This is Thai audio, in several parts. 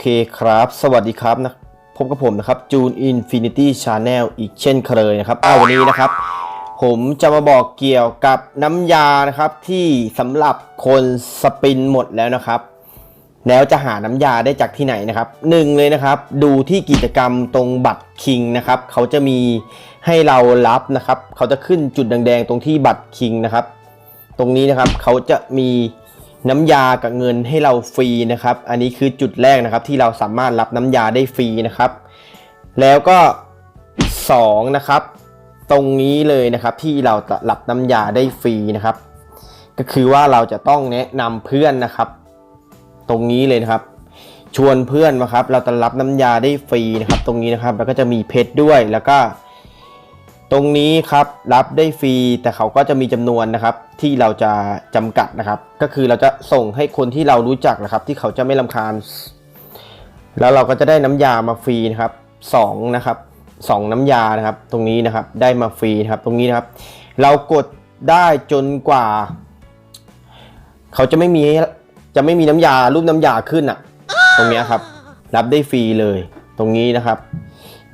เคครับ สวัสดีครับนะพบกับผมนะครับจูนอินฟินิตี้ชาแนลอีกเช่นเคยนะครับอ้าววันนี้นะครับ ผมจะมาบอกเกี่ยวกับน้ำยานะครับที่สำหรับคนสปินหมดแล้วนะครับ แล้วจะหาน้ำยาได้จากที่ไหนนะครับหนึ่งเลยนะครับ ดูที่กิจกรรมตรงบัตรคิงนะครับเขาจะมีให้เรารับนะครับ เขาจะขึ้นจุดแดงๆตรงที่บัตรคิงนะครับ ตรงนี้นะครับเขาจะมี น้ำยากับเงินให้เราฟรีนะครับ อันนี้คือจุดแรกนะครับ ที่เราสามารถรับน้ำยาได้ฟรีนะครับ แล้วก็2นะครับ ตรงนี้เลยนะครับที่เราจะรับน้ำยาได้ฟรีนะครับ ก็คือว่าเราจะต้องแนะนำเพื่อนนะครับ ตรงนี้เลยนะครับ ชวนเพื่อนมาครับ เราจะรับน้ำยาได้ฟรีนะครับ ตรงนี้นะครับ แล้วก็จะมีเพชรด้วยแล้วก็ ตรงนี้ครับรับได้ฟรีแต่เขาก็จะมีจำนวนนะครับที่เราจะจำกัดนะครับ ก็คือเราจะส่งให้คนที่เรารู้จักนะครับ ที่เขาจะไม่ลำคาญ แล้วเราก็จะได้น้ำยามาฟรีนะครับสองนะครับสองน้ำยานะครับ ตรงนี้นะครับได้มาฟรีนะครับ ตรงนี้นะครับ เรากดได้จนกว่า เขาจะไม่มีจะไม่มีน้ำยารูปน้ำยาขึ้นอะตรงนี้ครับ รับได้ฟรีเลย ตรงนี้นะครับ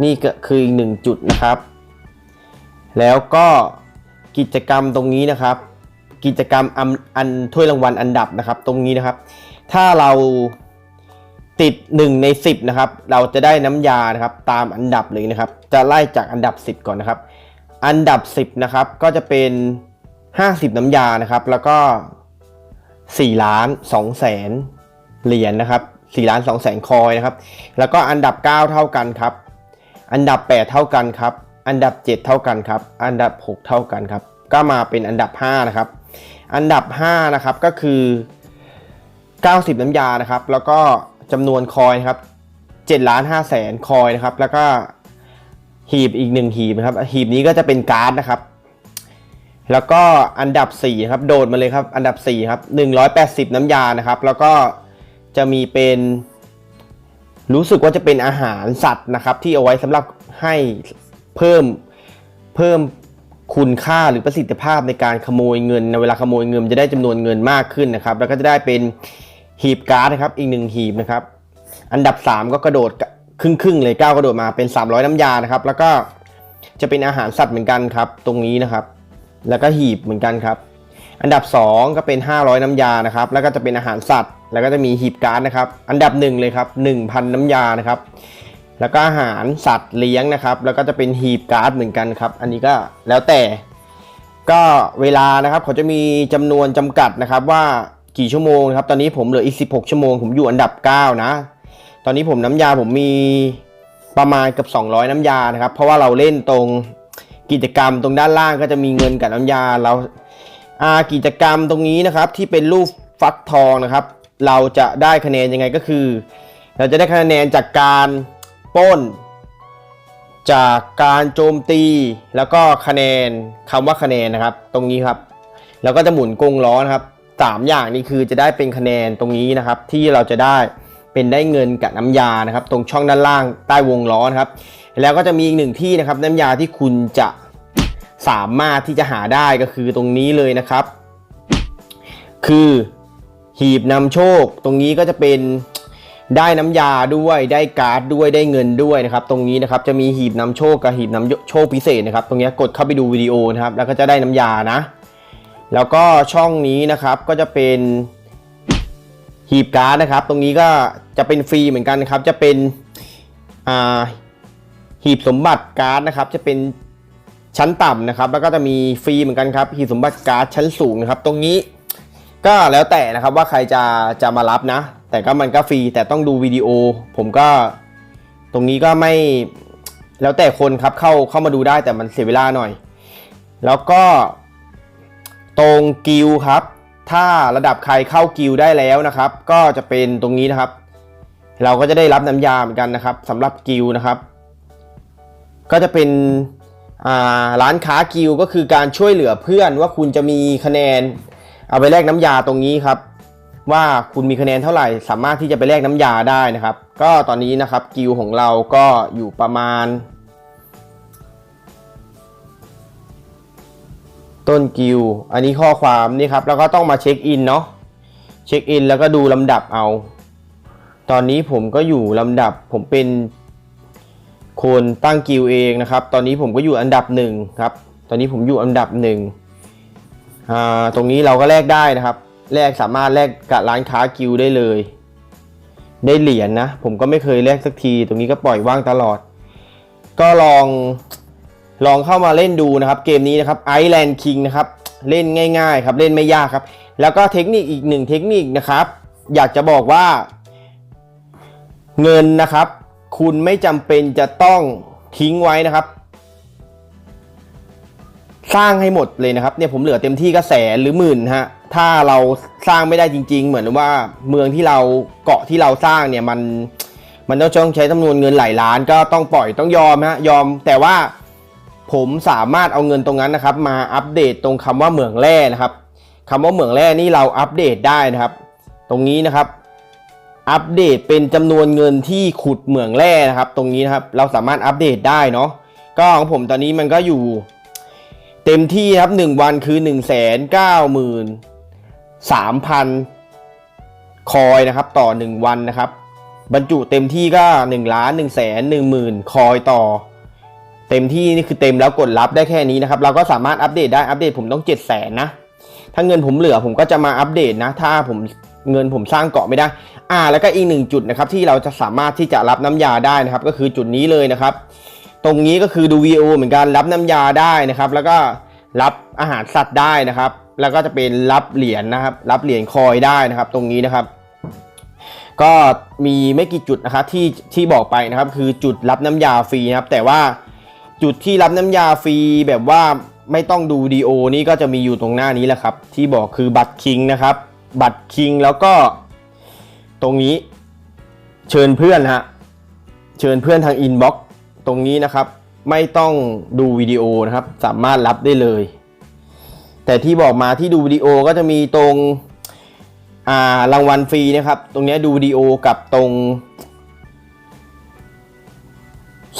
นี่ก็คืออีกหนึ่งจุดนะครับ แล้วก็กิจกรรมตรงนี้นะครับ กิจกรรมอันอันถ้วยรางวัลอันดับนะครับ ตรงนี้นะครับ ถ้าเราติด 1 ใน 10นะครับเราจะได้น้ำยานะครับ ตามอันดับเลยนะครับ จะไล่จากอันดับ 10 ก่อนนะครับ อันดับ 10นะครับก็จะเป็น 50 น้ำยานะครับ แล้วก็4ล้าน2แสนเหรียญนะครับ4ล้าน2แสนคอยนะครับ แล้วก็อันดับ 9 เท่ากันครับ อันดับ 8 เท่ากันครับ อันดับ 7 เท่ากันครับ อันดับ 6 เท่ากันครับ ก็มาเป็นอันดับ 5 นะครับ อันดับ 5 นะครับ ก็คือ 90 น้ำยา นะครับ แล้วก็จำนวนคอยนครับ7ล้าน5แสนคอยนะครับ แล้วก็หีบอีก 1 หีบนะครับ หีบนี้ก็จะเป็นการ์ดนะครับ แล้วก็อันดับ4ครับ โดดมาเลยครับ อันดับ4ครับ180 น้ำยา นะครับ แล้วก็จะมีเป็นรู้สึกว่าจะเป็นอาหารสัตว์นะครับ ที่เอาไว้สำหรับให้ เพิ่มเพิ่มคุณค่าหรือประสิทธิภาพในการขโมยเงินในเวลาขโมยเงินจะได้จำนวนเงินมากขึ้นนะครับ แล้วก็จะได้เป็นหีบการ์ดนะครับ อีกหนึ่งหีบนะครับ อันดับ 3 ก็กระโดดครึ่งครึ่งๆเลยก้าวกระโดดมาเป็น 300 น้ำยานะครับ แล้วก็จะเป็นอาหารสัตว์เหมือนกันครับ ตรงนี้นะครับ แล้วก็หีบเหมือนกันครับ อันดับ 2 ก็เป็น 500 น้ำยานะครับ แล้วก็จะเป็นอาหารสัตว์ แล้วก็จะมีหีบการ์ดนะครับ อันดับหนึ่งเลยครับ 1,000 น้ำยานะครับ แล้วก็อาหารสัตว์เลี้ยงนะครับ แล้วก็จะเป็นหีบการ์ดเหมือนกันครับ อันนี้ก็แล้วแต่ ก็เวลานะครับเขาจะมีจำนวนจำกัดนะครับว่ากี่ชั่วโมงครับ ตอนนี้ผมเหลืออีก 16 ชั่วโมง ผมอยู่อันดับ 9 นะ ตอนนี้ผมน้ำยาผมมีประมาณเกับ 200 น้ำยานะครับ เพราะว่าเราเล่นตรงกิจกรรมตรงด้านล่างก็จะมีเงินกับน้ำยาเราอ่ากิจกรรมตรงนี้นะครับที่เป็นรูปฟักทองนะครับ เราจะได้คะแนนยังไงก็คือ เราจะได้คะแนนจากการ ปล้น จากการโจมตี แล้วก็คะแนนคำว่าคะแนนนะครับ ตรงนี้ครับ แล้วก็จะหมุนกงล้อนะครับสามอย่างนี้คือจะได้เป็นคะแนนตรงนี้นะครับ ที่เราจะได้เป็นได้เงินกับน้ำยานะครับ ตรงช่องด้านล่างใต้วงล้อนะครับ แล้วก็จะมีอีกหนึ่งที่นะครับ น้ำยาที่คุณจะสามารถที่จะหาได้ก็คือตรงนี้เลยนะครับ คือหีบนำโชค ตรงนี้ก็จะเป็น ได้น้ำยาด้วยได้การ์ดด้วยได้เงินด้วยนะครับตรงนี้นะครับจะมีหีบนำโชคกับหีบนำโชคพิเศษนะครับตรงนี้กดเข้าไปดูวิดีโอนะครับแล้วก็จะได้น้ำยานะ แล้วก็ช่องนี้นะครับก็จะเป็นหีบการ์ดนะครับ ตรงนี้ก็จะเป็นฟรีเหมือนกันนะครับจะเป็นอ่าหีบสมบัติการ์ดนะครับจะเป็นชั้นต่ำนะครับ แล้วก็จะมีฟรีเหมือนกันครับหีบสมบัติการ์ดชั้นสูงนะครับ ตรงนี้ก็แล้วแต่นะครับว่าใครจะจะมารับนะ แต่ก็มันก็ฟรีแต่ต้องดูวิดีโอ ผมก็ตรงนี้ก็ไม่แล้วแต่คนครับเข้าเข้ามาดูได้แต่มันเสียเวลาหน่อย แล้วก็ตรงกิลครับ ถ้าระดับใครเข้ากิลได้แล้วนะครับ ก็จะเป็นตรงนี้นะครับ เราก็จะได้รับน้ำยาเหมือนกันนะครับสำหรับกิลนะครับ ก็จะเป็นร้านค้ากิลก็คือการช่วยเหลือเพื่อนว่าคุณจะมีคะแนน เอาไปแลกน้ำยาตรงนี้ครับ ว่าคุณมีคะแนนเท่าไหร่ สามารถที่จะไปแลกน้ำยาได้นะครับ ก็ตอนนี้นะครับกิลของเราก็อยู่ประมาณ ต้นกิวอันนี้ข้อความนี่ครับ แล้วก็ต้องมาเช็คอินเนาะเช็คอินแล้วก็ดูลำดับเอา ตอนนี้ผมก็อยู่ลำดับผมเป็นคนตั้งกิลเองนะครับ ตอนนี้ผมก็อยู่อันดับหนึ่งครับ ตอนนี้ผมอยู่อันดับหนึ่งอ่าตรงนี้เราก็แลกได้นะครับ แลกสามารถแลกกับร้านค้ากิลได้เลย ได้เหรียญนะผมก็ไม่เคยแลกสักที ตรงนี้ก็ปล่อยว่างตลอด ก็ลองลองเข้ามาเล่นดูนะครับ เกมนี้นะครับ Island King นะครับเล่นง่ายๆครับเล่นไม่ยากครับ แล้วก็เทคนิคอีกหนึ่งเทคนิคนะครับ อยากจะบอกว่า เงินนะครับ คุณไม่จำเป็นจะต้องทิ้งไว้นะครับ สร้างให้หมดเลยนะครับเนี่ยผมเหลือเต็มที่ก็แสนหรือหมื่นฮะ ถ้าเราสร้างไม่ได้จริง ๆ เหมือนว่าเมืองที่เราเกาะที่เราสร้างเนี่ยมันมันต้องใช้จำนวนเงินหลายล้านก็ต้องปล่อยต้องยอมฮะยอมแต่ว่าผมสามารถเอาเงินตรงนั้นนะครับ มาอัปเดตตรงคำว่าเหมืองแร่นะครับคำว่าเหมืองแร่นี่เราอัปเดตได้นะครับ ตรงนี้นะครับ อัปเดตเป็นจำนวนเงินที่ขุดเหมืองแร่นะครับ ตรงนี้นะครับเราสามารถอัปเดตได้เนาะก็ของผมตอนนี้มันก็อยู่ เต็มที่ครับ 1 วันคือ 1 9 3 0 0 0 คอยนะครับต่อ 1 วันนะครับ บรรจุเต็มที่ก็1ล้าน1แสน1หมื่นคอยต่อ เต็มที่นี่คือเต็มแล้วกดรับได้แค่นี้นะครับ เราก็สามารถอัปเดตได้อัปเดตผมต้อง 7 0 0แสนนะ ถ้าเงินผมเหลือผมก็จะมาอัปเดตนะ ถ้าผมเงินผมสร้างเกาะไม่ได้ อ่า แล้วก็อีกหนึ่งจุดนะครับที่เราจะสามารถที่จะรับน้ำยาได้นะครับ ก็คือจุดนี้เลยนะครับ ตรงนี้ก็คือดูวีโอเหมือนกันรับน้ำยาได้นะครับ แล้วก็รับอาหารสัตว์ได้นะครับ แล้วก็จะเป็นรับเหรียญนะครับ รับเหรียญคอยได้นะครับ ตรงนี้นะครับ ก็มีไม่กี่จุดนะครับที่ที่บอกไปนะครับ คือจุดรับน้ำยาฟรีนะครับ แต่ว่าจุดที่รับน้ำยาฟรีแบบว่าไม่ต้องดูดีโอนี่ก็จะมีอยู่ตรงหน้านี้แหละครับ ที่บอกคือบัตรคิงนะครับ บัตรคิงแล้วก็ ตรงนี้เชิญเพื่อนฮะเชิญเพื่อนทางอินบ็อกซ์ตรงนี้นะครับ ไม่ต้องดูวิดีโอนะครับ สามารถรับได้เลย แต่ที่บอกมาที่ดูวิดีโอก็จะมีตรงอ่ารางวัลฟรีนะครับ ตรงนี้ดูวิดีโอกับตรง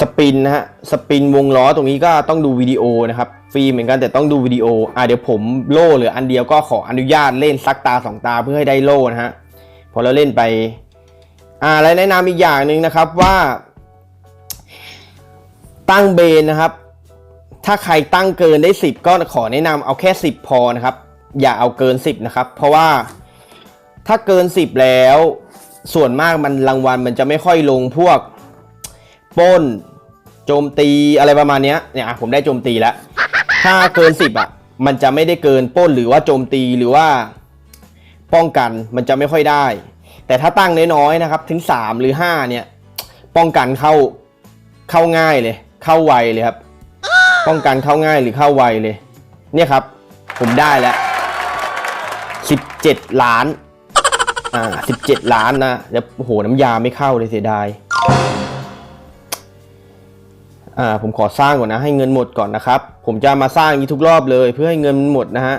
สปินนะฮะสปินวงล้อตรงนี้ก็ต้องดูวิดีโอนะครับฟรีเหมือนกันแต่ต้องดูวิดีโออ่าเดี๋ยวผมโล่เหลืออันเดียวก็ขออนุญาตเล่นสักตาสองตาเพื่อให้ได้โล่นะฮะพอเราเล่นไปอ่าและแนะนำอีกอย่างหนึ่งนะครับว่า ตั้งเบนนะครับ ถ้าใครตั้งเกินได้ 10 ก็ขอแนะนำเอาแค่ 10 พอนะครับ อย่าเอาเกิน 10 นะครับ เพราะว่าถ้าเกิน 10 แล้ว ส่วนมากมันรางวัลมันจะไม่ค่อยลงพวกป้น โจมตีอะไรประมาณนี้เนี่ยอะผมได้โจมตีแล้ว ถ้าเกิน 10อะมันจะไม่ได้เกินป้นหรือว่าโจมตีหรือว่าป้องกันมันจะไม่ค่อยได้ แต่ถ้าตั้งน้อยๆนะครับถึง 3 หรือ 5 เนี่ย ป้องกันเข้าเข้าง่ายเลย เข้าไวเลยครับ ป้องกันเข้าง่ายหรือเข้าไวเลย เนี่ยครับ ผมได้แล้ว17ล้าน อ่า17ล้านนะแล้วโอ้โหน้ำยาไม่เข้าเลยเสียดาย อ่า ผมขอสร้างก่อนนะ ให้เงินหมดก่อนนะครับ ผมจะมาสร้างอย่างนี้ทุกรอบเลย เพื่อให้เงินมันหมดนะฮะ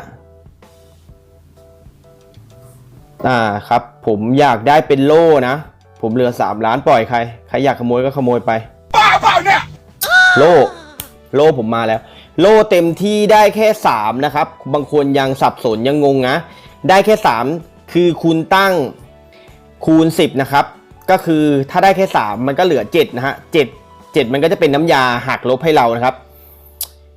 อ่าครับ ผมอยากได้เป็นโล่นะ ผมเหลือ3ล้านปล่อยใคร ใครอยากขโมยก็ขโมยไปโล่ โล่ผมมาแล้ว โล่เต็มที่ได้แค่ 3 นะครับ บางคนยังสับสนยังงงนะ ได้แค่ 3 คือคุณตั้งคูณ 10 นะครับ ก็คือถ้าได้แค่ 3 มันก็เหลือ 7 นะฮะ 7 7 มันก็จะเป็นน้ำยาหักลบให้เรานะครับ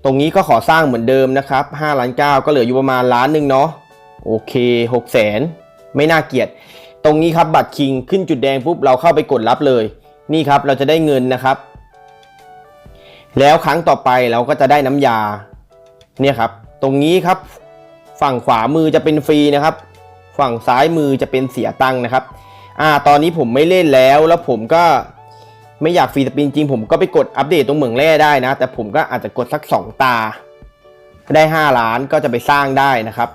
ตรงนี้ก็ขอสร้างเหมือนเดิมนะครับ5ล้าน9ก็เหลืออยู่ประมาณล้านหนึ่งเนาะ โอเค6แสนไม่น่าเกลียด ตรงนี้ครับบัตรคิงขึ้นจุดแดงปุ๊บเราเข้าไปกดรับเลย นี่ครับเราจะได้เงินนะครับ แล้วครั้งต่อไปเราก็จะได้น้ำยาเนี่ยครับ ตรงนี้ครับ ฝั่งขวามือจะเป็นฟรีนะครับ ฝั่งซ้ายมือจะเป็นเสียตังค์นะครับ อ่า ตอนนี้ผมไม่เล่นแล้วแล้วผมก็ไม่อยากฟรีสปินจริงผมก็ไปกดอัปเดตตรงเหมืองแร่ได้นะ แต่ผมก็อาจจะกดสัก 2 ตา ได้ 5 ล้านก็จะไปสร้างได้นะครับ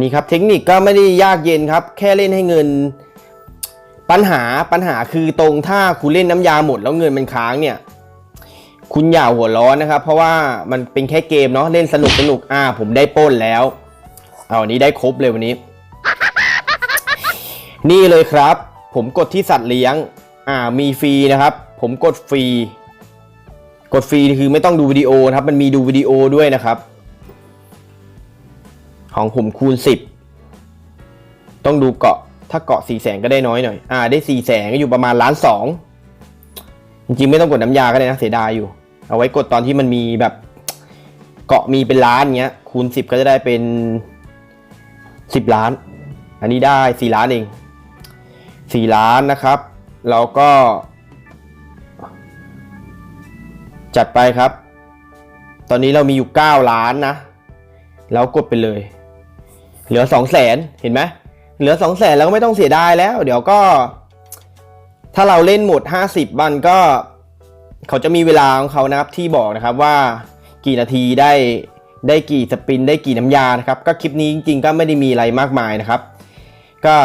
นี่ครับเทคนิคก็ไม่ได้ยากเย็นครับ แค่เล่นให้เงิน ปัญหาปัญหาคือตรงถ้าคุณเล่นน้ำยาหมดแล้วเงินมันค้างเนี่ย คุณอย่าหัวร้อนนะครับ เพราะว่ามันเป็นแค่เกมเนาะเล่นสนุกสนุกอ่า ผมได้ป้นแล้ว เอาวันนี้ได้ครบเลยวันนี้ นี่เลยครับ ผมกดที่สัตว์เลี้ยง อ่ามีฟรีนะครับ ผมกดฟรี กดฟรีคือไม่ต้องดูวิดีโอครับ มันมีดูวิดีโอด้วยนะครับ ของผมคูณ 10 ต้องดูเกาะถ้าเกาะสี่แสนก็ได้น้อยหน่อย อ่า ได้สี่แสนก็อยู่ประมาณล้านสอง จริงๆไม่ต้องกดน้ำยาก็ได้นะเสียดายอยู่ เอาไว้กดตอนที่มันมีแบบเกาะมีเป็นล้านเงี้ย คูณสิบก็จะได้เป็นสิบล้าน อันนี้ได้สี่ล้านเองสี่ล้านนะครับแล้วก็ จัดไปครับ ตอนนี้เรามีอยู่ 9 ล้านนะแล้วกดไปเลย เหลือ 2 0 0แสนเห็นไหมเหลือ 2 0 0แสนแล้วก็ไม่ต้องเสียดายแล้ว เดี๋ยวก็ ถ้าเราเล่นหมด 50วันก็เขาจะมีเวลาของเขานะครับที่บอกนะครับว่ากี่นาทีได้ได้กี่สปิน ได้กี่น้ำยานะครับ ก็คลิปนี้จริงๆ ก็ไม่ได้มีอะไรมากมายนะครับ ก็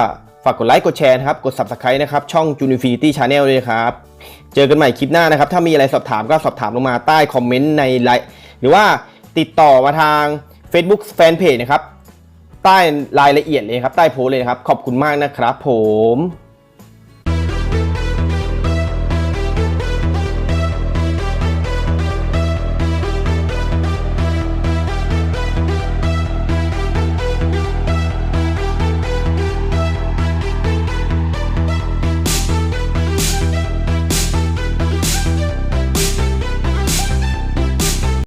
ฝากกดไลค์กดแชร์นะครับ กด Subscribe นะครับ ช่อง j u n i f i n i t y Channel ด้วยครับ เจอกันใหม่คลิปหน้านะครับ ถ้ามีอะไรสอบถามก็สอบถามลงมาใต้คอมเมนต์ในไลน์หรือว่าติดต่อมาทาง Facebook Fanpage นะครับ ใต้รายละเอียดเลยครับ ใต้โพสเลยครับ ขอบคุณมากนะครับผม